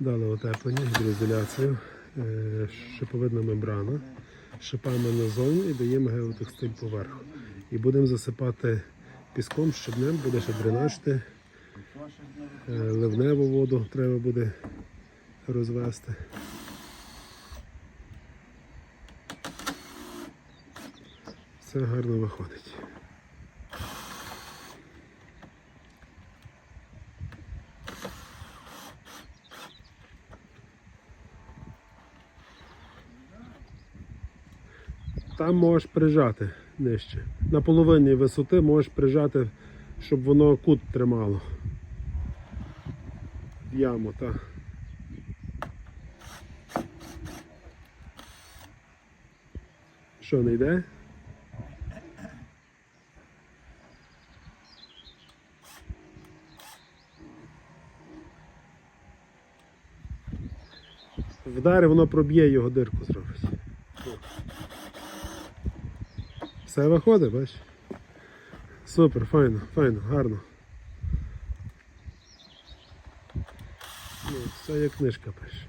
Дали утеплення, гідроізоляцію, е, шиповидна мембрана, шипами назовні і даємо геотекстиль поверху. І будемо засипати піском щоднем, буде ще дренажити. Е, Ливневу воду треба буде розвести. Все гарно виходить. Там можеш прижати нижче. На половині висоти можеш прижати, щоб воно кут тримало. Яму, так. Що, не йде? Вдари, воно проб'є його дирку зробить. Все виходить, бач? Супер, файно, файно, гарно. Ну, все як книжка пише.